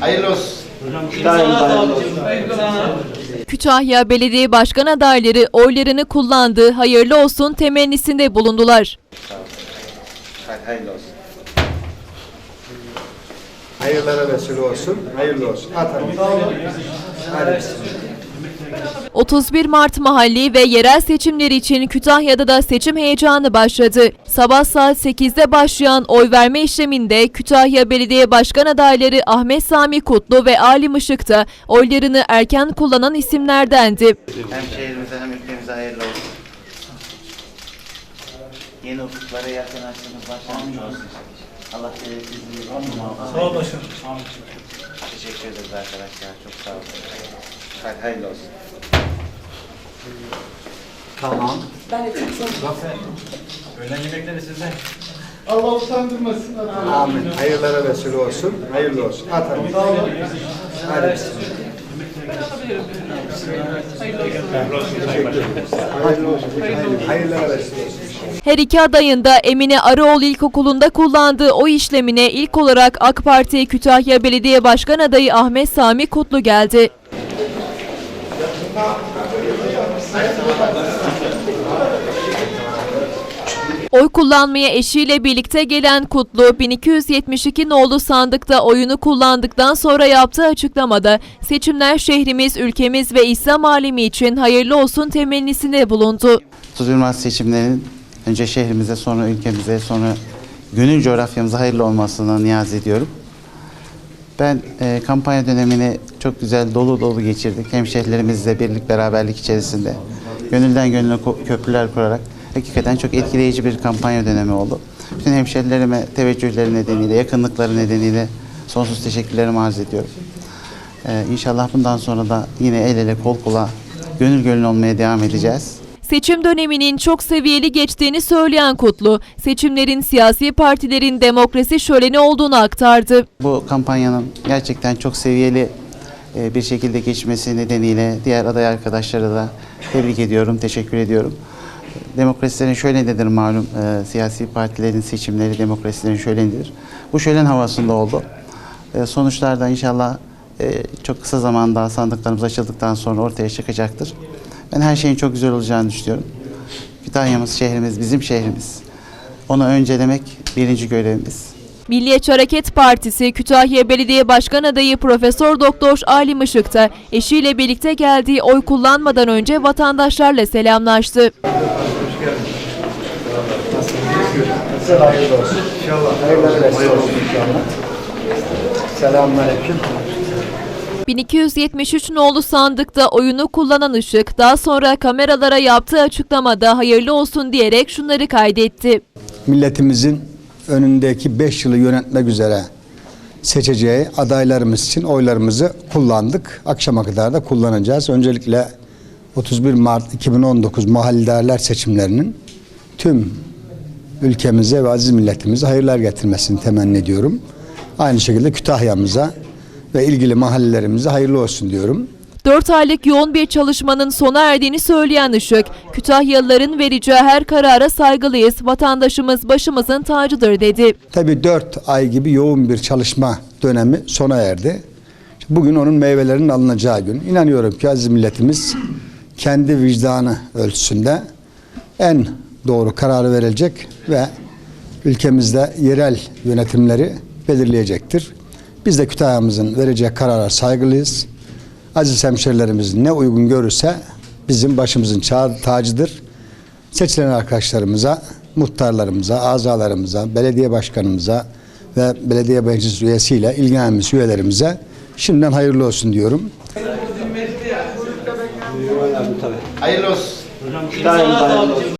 Hayırlı olsun. Kütahya Belediye Başkan adayları oylarını kullandığı hayırlı olsun temennisinde bulundular. Hayırlı olsun. Hayırlara vesile olsun. Hayırlı olsun. Atalım. Hadi. 31 Mart mahalli ve yerel seçimleri için Kütahya'da da seçim heyecanı başladı. Sabah saat 8'de başlayan oy verme işleminde Kütahya Belediye Başkan adayları Ahmet Sami Kutlu ve Ali Işık da oylarını erken kullanan isimlerdendi. Hem şehrimize hem ülkemize hayırlı olsun. Yeni ufuklara yakınlaştığımız başlamış olsun. Allah sizi Sağ ol başkanım. Teşekkür ederiz arkadaşlar. Çok sağ olun. Hayırlı olsun. Tamam. Allah utandırmasın. Amin. Hayırlara vesile olsun. Hayırlı olsun. Atalım. Hadi. Hayırlı olsun. Hayırlara vesile olsun. Her iki adayın da Emine Arıoğlu İlkokulu'nda kullandığı oy işlemine ilk olarak AK Parti Kütahya Belediye Başkan adayı Ahmet Sami Kutlu geldi. Oy kullanmaya eşiyle birlikte gelen Kutlu 1272 nolu sandıkta oyunu kullandıktan sonra yaptığı açıklamada seçimler şehrimiz, ülkemiz ve İslam alemi için hayırlı olsun temennisinde bulundu. 31 Mart seçimlerinin önce şehrimize sonra ülkemize sonra gönül coğrafyamıza hayırlı olmasını niyaz ediyorum. Ben e, kampanya dönemini çok güzel dolu dolu geçirdik. Hemşehrilerimizle birlik beraberlik içerisinde gönülden gönüle köprüler kurarak hakikaten çok etkileyici bir kampanya dönemi oldu. Bütün hemşehrilerime teveccühleri nedeniyle, yakınlıkları nedeniyle sonsuz teşekkürlerimi arz ediyorum. E, inşallah bundan sonra da yine el ele kol kola gönül gönül olmaya devam edeceğiz. Seçim döneminin çok seviyeli geçtiğini söyleyen Kutlu, seçimlerin siyasi partilerin demokrasi şöleni olduğunu aktardı. Bu kampanyanın gerçekten çok seviyeli bir şekilde geçmesi nedeniyle diğer aday arkadaşlara da tebrik ediyorum, teşekkür ediyorum. Demokrasilerin şölenidir malum, e, siyasi partilerin seçimleri demokrasilerin şölenidir. Bu şölen havasında oldu. E, Sonuçlar inşallah e, çok kısa zamanda sandıklarımız açıldıktan sonra ortaya çıkacaktır. Ben her şeyin çok güzel olacağını düşünüyorum. Kütahya'mız şehrimiz, bizim şehrimiz. Onu öncelemek birinci görevimiz. Milliyetçi Hareket Partisi Kütahya Belediye Başkan adayı Profesör Doktor Ali Işık da eşiyle birlikte geldiği oy kullanmadan önce vatandaşlarla selamlaştı. Selamünaleyküm. 1273 nolu sandıkta oyunu kullanan Işık daha sonra kameralara yaptığı açıklamada hayırlı olsun diyerek şunları kaydetti. Milletimizin önündeki 5 yılı yönetmek üzere seçeceği adaylarımız için oylarımızı kullandık. Akşama kadar da kullanacağız. Öncelikle 31 Mart 2019 mahalledarlar seçimlerinin tüm ülkemize ve aziz milletimize hayırlar getirmesini temenni ediyorum. Aynı şekilde Kütahya'mıza ve ilgili mahallelerimize hayırlı olsun diyorum. 4 aylık yoğun bir çalışmanın sona erdiğini söyleyen Işık, Kütahyalıların vereceği her karara saygılıyız, vatandaşımız başımızın tacıdır dedi. Tabii 4 ay gibi yoğun bir çalışma dönemi sona erdi. Bugün onun meyvelerinin alınacağı gün. İnanıyorum ki aziz milletimiz kendi vicdanı ölçüsünde en doğru kararı verilecek ve ülkemizde yerel yönetimleri belirleyecektir. Biz de Kütahya'mızın vereceği karara saygılıyız. Aziz hemşerilerimiz ne uygun görürse bizim başımızın tacıdır. Seçilen arkadaşlarımıza, muhtarlarımıza, azalarımıza, belediye başkanımıza ve belediye meclis üyesiyle ilgilenmiş üyelerimize şimdiden hayırlı olsun diyorum. Hayırlı olsun.